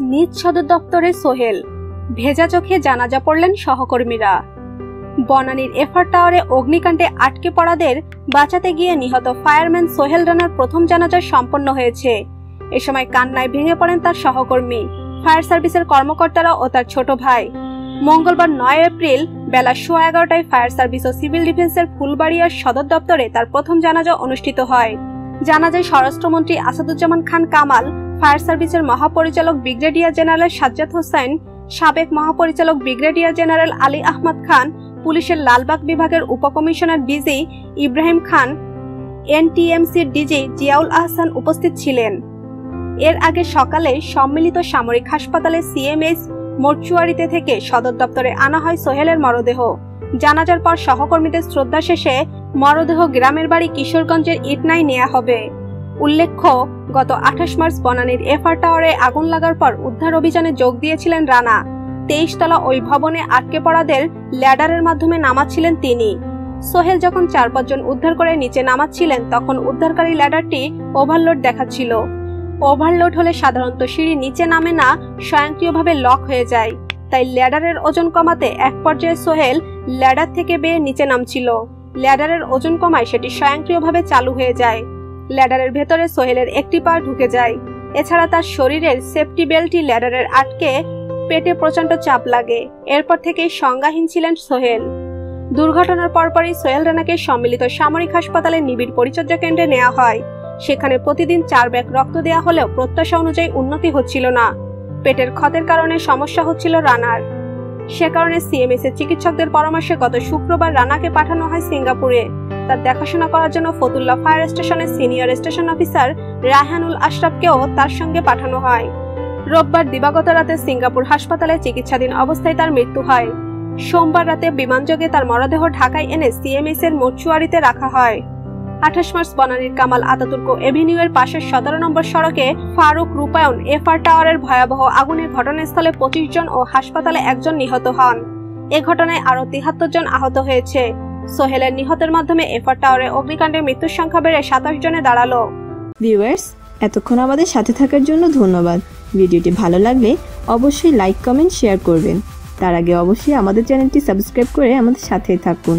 নিজ সদর দপ্তরে সোহেল। ভেজা চোখে জানাজা পড়লেন সহকর্মীরা। বনানীর এফআর টাওয়ারে অগ্নিকাণ্ডে আটকে পড়াদের বাঁচাতে গিয়ে নিহত ফায়ারম্যান সোহেল রানার প্রথম জানাজা সম্পন্ন হয়েছে। এ সময় কান্নায় ভেঙে পড়েন তার সহকর্মী, ফায়ার সার্ভিসের কর্মকর্তারা ও তার ছোট ভাই। মঙ্গলবার নয় এপ্রিল বেলা সোয়া এগারোটায় ফায়ার সার্ভিস ও সিভিল ডিফেন্সের ফুলবাড়িয়ার সদর দপ্তরে তার প্রথম জানাজা অনুষ্ঠিত হয়। জানাজায় স্বরাষ্ট্রমন্ত্রী আসাদুজ্জামান খান কামাল ফায়ার সার্ভিসের মহাপরিচালক ব্রিগেডিয়ার জেনারেল সাজ্জাদ হোসেন, সাবেক মহাপরিচালক ব্রিগেডিয়ার জেনারেল আলী আহমদ খান, পুলিশের লালবাগ বিভাগের উপকমিশনার ডিজি ইব্রাহিম খান এনটিএমসির ডিজি জিয়াউল আহসান উপস্থিত ছিলেন। এর আগে সকালে সম্মিলিত সামরিক হাসপাতালে সিএমএস মর্চুয়ারিতে থেকে সদর দপ্তরে আনা হয় সোহেলের মরদেহ। জানাজার পর সহকর্মীদের শ্রদ্ধা শেষে মরদেহ গ্রামের বাড়ি কিশোরগঞ্জের ইটনাই নেওয়া হবে। উল্লেখ্য, গত আঠাশ মার্চ বনানীর এফআর টাওয়ারে আগুন লাগার পর উদ্ধার অভিযানে যোগ দিয়েছিলেন রানা। তেইশ তলা ওই ভবনে আটকে পড়াদের ল্যাডারের মাধ্যমে নামাচ্ছিলেন তিনি। সোহেল যখন চার পাঁচজন উদ্ধার করে নিচে নামাচ্ছিলেন, তখন উদ্ধারকারী ল্যাডারটি ওভারলোড দেখাচ্ছিল। ওভারলোড হলে সাধারণত সিঁড়ি নিচে নামে না, স্বয়ংক্রিয়ভাবে লক হয়ে যায়। তাই ল্যাডারের ওজন কমাতে এক পর্যায়ে সোহেল ল্যাডার থেকে বেয়ে নিচে নামছিল। ল্যাডারের ওজন কমায় সেটি স্বয়ংক্রিয়ভাবে চালু হয়ে যায়। ল্যাডারের ভেতরে সোহেলের একটি পা ঢুকে যায়। এছাড়া তার শরীরের সেফটি বেল্টটি ল্যাডারের আটকে পেটে প্রচণ্ড চাপ লাগে। এরপর থেকেই সংজ্ঞাহীন ছিলেন সোহেল। দুর্ঘটনার পরপরই সোহেল রানাকে সম্মিলিত সামরিক হাসপাতালে নিবিড় পরিচর্যা কেন্দ্রে নেওয়া হয়। সেখানে প্রতিদিন চার ব্যাগ রক্ত দেওয়া হলেও প্রত্যাশা অনুযায়ী উন্নতি হচ্ছিল না। পেটের ক্ষতের কারণে সমস্যা হচ্ছিল রানার। সে কারণে সিএমএস এর চিকিৎসকদের পরামর্শে গত শুক্রবার রানাকে পাঠানো হয় সিঙ্গাপুরে। তার দেখাশোনা করার জন্য ফতুল্লা ফায়ার স্টেশনের সিনিয়র স্টেশন অফিসার রাহানুল আশরাফকেও তার সঙ্গে পাঠানো হয়। রোববার দিবাগত রাতে সিঙ্গাপুর হাসপাতালে চিকিৎসাধীন অবস্থায় তার মৃত্যু হয়। সোমবার রাতে বিমানযোগে তার মরদেহ ঢাকায় এনে সিএমএস এর মর্চুয়ারিতে রাখা হয়। আঠাশ মার্চ বনানীর কামাল আতাতুর্ক এভিনিউ এর পাশের সতেরো নম্বর সড়কে ফারুক রূপায়ণ এফআর টাওয়ারের ভয়াবহ আগুনের ঘটনাস্থলে পঁচিশ জন ও হাসপাতালে একজন নিহত হন। এ ঘটনায় আরও তিহাত্তর জন আহত হয়েছে। সোহেলের নিহতের মাধ্যমে এফআর টাওয়ারে অগ্নিকাণ্ডে মৃত্যুর সংখ্যা বেড়ে সাতাশ জনে দাঁড়াল। ভিউয়ার্স, এতক্ষণ আমাদের সাথে থাকার জন্য ধন্যবাদ। ভিডিওটি ভালো লাগলে অবশ্যই লাইক, কমেন্ট, শেয়ার করবেন। তার আগে অবশ্যই আমাদের চ্যানেলটি সাবস্ক্রাইব করে আমাদের সাথেই থাকুন।